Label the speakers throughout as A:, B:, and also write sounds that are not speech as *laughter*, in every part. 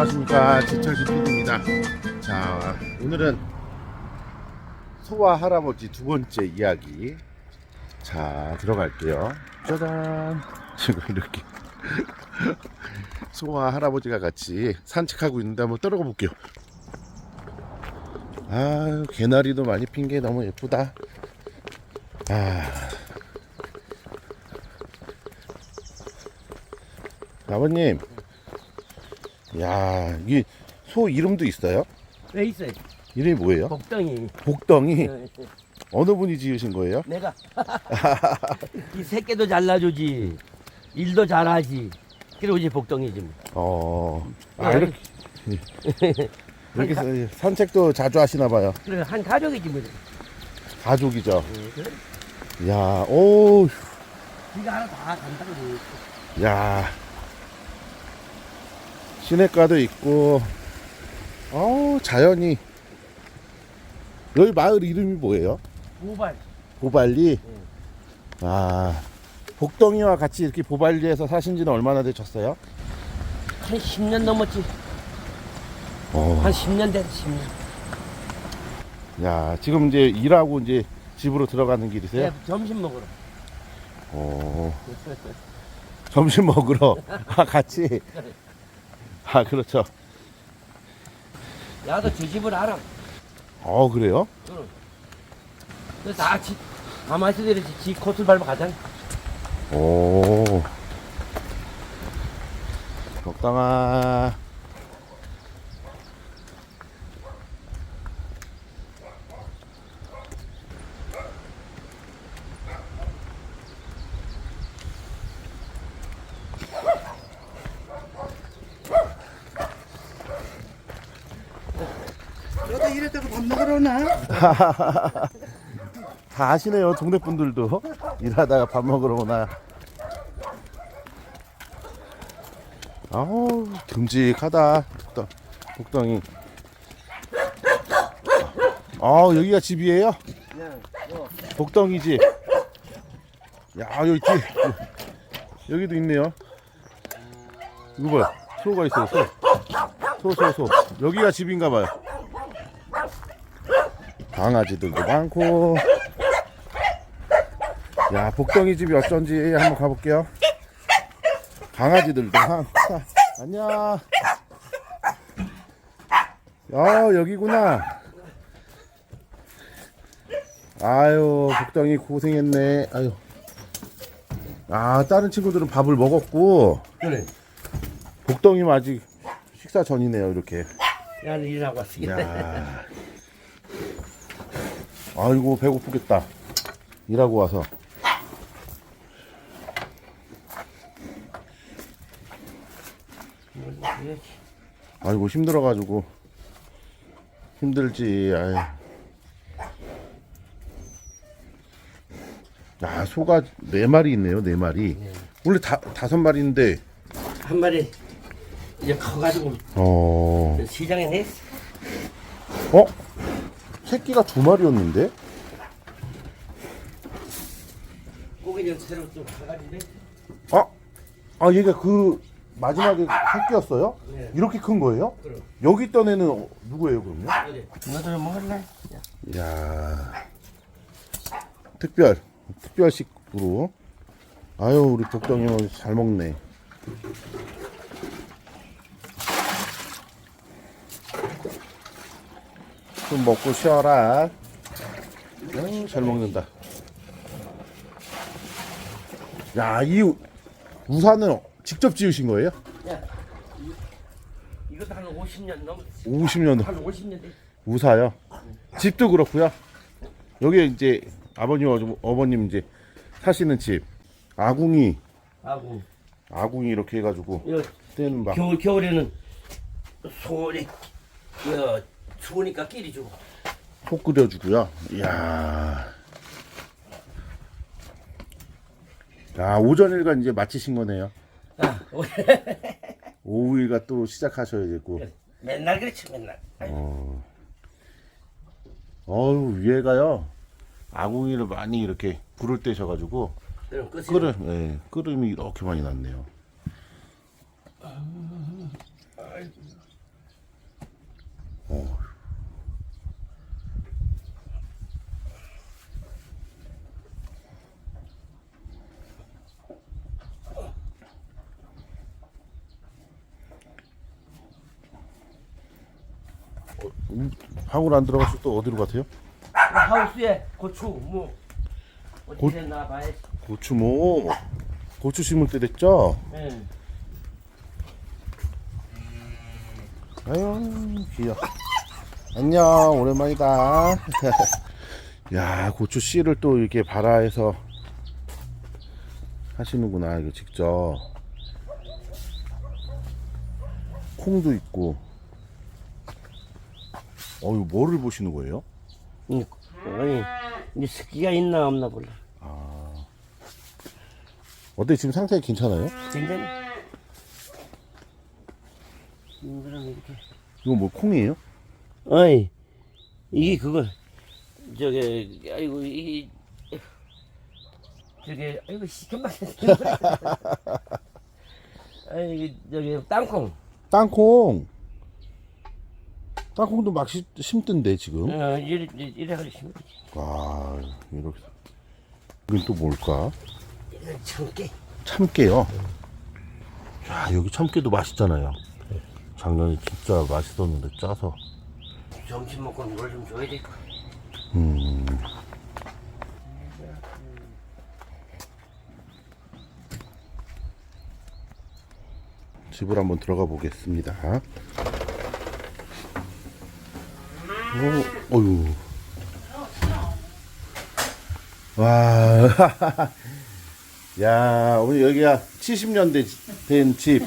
A: 안녕하십니까 제철 GP입니다. 자 오늘은 소와 할아버지 두 번째 이야기. 자 들어갈게요. 짜잔 *laughs* 지금 이렇게 *laughs* 소와 할아버지가 같이 산책하고 있는데 한번 따라가 볼게요. 아유 개나리도 많이 핀 게 너무 예쁘다. 아 아버님, 야, 이소 이름도 있어요?
B: 왜 있어요?
A: 이름이 뭐예요?
B: 복덩이.
A: 복덩이.
B: 어,
A: 어느 분이 지으신 거예요?
B: 내가 *laughs* 이 새끼도 잘라주지, 일도 잘하지. 그리고 이제 복덩이지. 뭐.
A: 어, 아,
B: 야,
A: 이렇게, *laughs* 이렇게 사- 산책도 자주 하시나 봐요.
B: 그래 한 가족이지 뭐.
A: 가족이죠.
B: 어, 그래?
A: 야, 오,
B: 네가 하나 다 간다고.
A: 야. 시내가도 있고, 어우, 자연이. 여기 마을 이름이 뭐예요?
B: 고발.
A: 보발리?
B: 응.
A: 아, 복덩이와 같이 이렇게 보발리에서 사신 지는 얼마나 되셨어요?
B: 한 10년 넘었지.
A: 어.
B: 한 10년 됐어. 10년.
A: 야, 지금 이제 일하고 이제 집으로 들어가는 길이세요?
B: 내가 점심 먹으러.
A: 어. 점심 먹으러 *laughs* 아, 같이. 아, 그렇죠.
B: 야도 저 집을 알아.
A: 어, 그래요?
B: 응. 그래서 다 지, 가만히 있어도 지 코트 밟아 가잖아.
A: 오. 적당아.
C: 이랬다고 밥 먹으러 오나? *laughs*
A: 다 아시네요, 동네 분들도. 일하다가 밥 먹으러 오나. 아우, 듬직하다. 복덩, 복덩이. 아, 여기가 집이에요? 복덩이 집. 야, 여기 뒤. 여기도 있네요. 이거 봐요. 소가 있어요, 소. 소, 소, 소. 여기가 집인가 봐요. 강아지들도 많고. 야, 복덩이 집이 어쩐지 한번 가볼게요. 강아지들도 한, 사- 안녕. 야, 여기구나. 아유, 복덩이 고생했네. 아유. 아, 다른 친구들은 밥을 먹었고,
B: 그래.
A: 복덩이는 아직 식사 전이네요, 이렇게.
B: 나는 일하고 왔어.
A: 야. 아이고 배고프겠다. 일하고 와서. 아이고 힘들어가지고 힘들지. 아이. 야 소가 네 마리 있네요. 네 마리. 원래 다 다섯 마리인데.
B: 한 마리 이제 커가지고
A: 어.
B: 시장에 냈어.
A: 어? 새끼가 두 마리였는데?
B: 고기는 새로 좀 커가지고
A: 아, 아 얘가 그 마지막에 새끼였어요?
B: 네.
A: 이렇게 큰 거예요?
B: 그럼.
A: 여기 있던 애는 어- 누구예요 그럼요?
B: 그래. 너도 먹을래?
A: 이야 특별 특별식으로 아유 우리 복덩이 형잘 먹네 좀 먹고 쉬어라. 아유 잘 먹는다. 야 이 우산은 직접 지으신 거예요?
B: 야, 이- 이것도 한 50년 넘었어.
A: 50년
B: 한 50년 됐
A: 우사요. 집도 그렇고요. 여기 이제 아버님 어- 어머님 이제 사시는 집. 아궁이.
B: 하고
A: 아궁이 이렇게 해가지고
B: 요
A: 때는 막
B: 겨울 겨울에는 소리 요 추우니까 끼리 주고.
A: 속 끓여주고요. 이야. 야 오전 일과 이제 마치신 거네요.
B: 아, *laughs*
A: 오후 일과 또 시작하셔야 되고.
B: 맨날 그렇지 맨날.
A: 어. 어우 위에가요. 아궁이를 많이 이렇게 불을 떼셔가지고
B: 그럼 끝이
A: 끓음, 예, 끓음이 이렇게 많이 났네요. 음, 방울 안 들어가서 또 어디로 가세요?
B: 하우스에 고추 뭐 어디
A: 고-
B: 됐나 봐야지.
A: 고추 뭐 고추 심을 때 됐죠?
B: 예.
A: 아유 귀여. 안녕 오랜만이다. *laughs* 야 고추 씨를 또 이렇게 발아해서 하시는구나 이거 직접. 콩도 있고. 어 이거 뭐를 보시는 거예요?
B: 이- 아니 이 습기가 있나 없나 몰라.
A: 어때 지금 상태 괜찮아요?
B: 굉장히. 음, 그럼 이렇게.
A: 이거 뭐 콩이에요?
B: 어이 이게 그거 저기 아이고 이 저기 아이고 시큼만 아이 저기 땅콩
A: 땅콩. 땅콩도 막 심, 심던데 지금.
B: 어 이래 이래 가지고
A: 와 이렇게. 이건 또 뭘까?
B: 이건 참깨
A: 참깨요. 야 여기 참깨도 맛있잖아요. 작년에 진짜 맛있었는데 짜서.
B: 점심 먹고 물 좀 줘야 될 거야
A: 음. 집을 한번 들어가 보겠습니다. 오, 어유. 와, *laughs* 야, 오늘 여기가 70년대 된 집.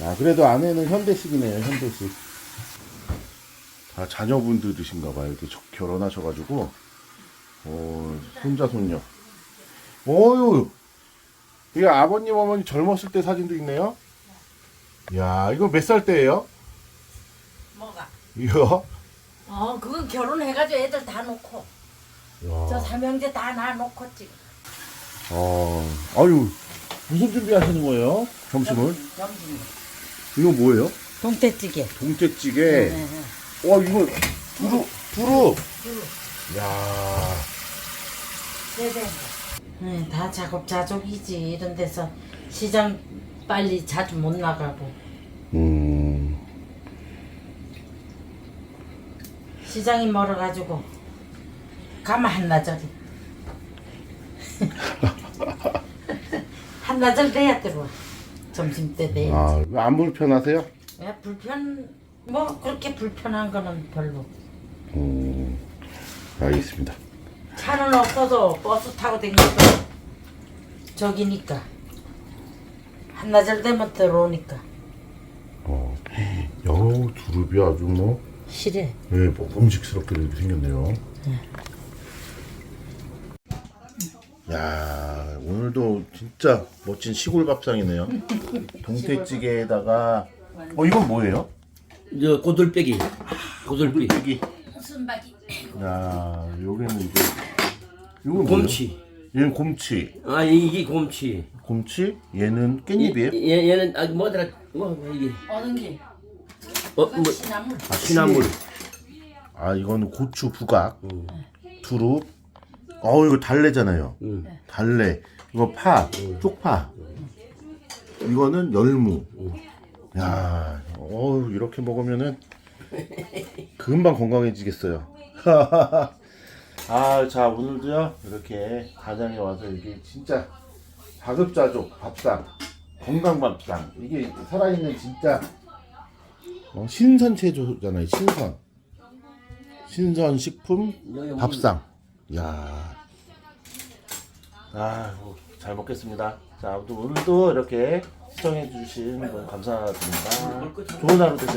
A: 야, 그래도 안에는 현대식이네요, 현대식. 다 자녀분들이신가 봐요. 이렇게 저- 결혼하셔가지고, 어, 손자, 손녀. 어유 이거 아버님, 어머니 젊었을 때 사진도 있네요. 야, 이거 몇 살 때예요?
D: 뭐가?
A: 이거?
D: 어, 그건 결혼해가지고 애들 다 놓고 저
A: 야,
D: 삼형제 다 놔놓고 지금
A: 어, 아유, 무슨 준비 하시는 거예요? 점심을? 이거 뭐예요?
D: 동태찌개.
A: 동태찌개.
D: 네,
A: 와, 이거, 두루, 두루. 야,
D: 네, 다 작업 자족이지 이런 데서 시장 빨리 자주 못 나가고 시장이 멀어가지고 가면 한나절이. *laughs* 한나절 돼야 들어와. 점심 때 돼야
A: 아, 왜안 불편하세요?
D: 야, 불편 뭐 그렇게 불편한 거는 별로.
A: 음, 알겠습니다.
D: 차는 없어도 버스 타고 다니도 저기니까. 한나절 되면 들어오니까.
A: 어, 야, 두릅이 아주 뭐,
D: 싫어
A: 예, 먹음직스럽게 이렇게 생겼네요. 야, 오늘도 진짜 멋진 시골 밥상이네요. *laughs* 동태찌개에다가, 어, 이건 뭐예요?
B: 저 고들빼기
A: 고들빼기.
D: 순박이
A: 야, 여기는 이제, 이건 뭐예요?
B: 곰치
A: 얘는 곰치.
B: 아 이게 곰치
A: 곰치? 얘는 깻잎이에요?
B: 얘, 얘는 아 뭐더라 뭐, 뭐 이게
D: 어느 게
B: 어 뭐
D: 시나물
A: 아,
B: 시나물
A: 아, 이거는 고추 부각, 두릅. 어, 이거 달래잖아요.
B: 음.
A: 달래. 이거 파, 쪽파. 이거는 열무. 야, 어, 이렇게 먹으면은 금방 건강해지겠어요. *laughs* 아, 자, 오늘도요, 이렇게 가장에 와서 이게 진짜 자급자족 밥상, 건강밥상. 이게 살아있는 진짜 어, 신선 체조잖아요, 신선. 신선 식품
B: 여기
A: 밥상. 야. 아, 잘 먹겠습니다. 자, 아무튼 오늘도 이렇게 시청해 주신 분 감사드립니다. 좋은 하루 되세요.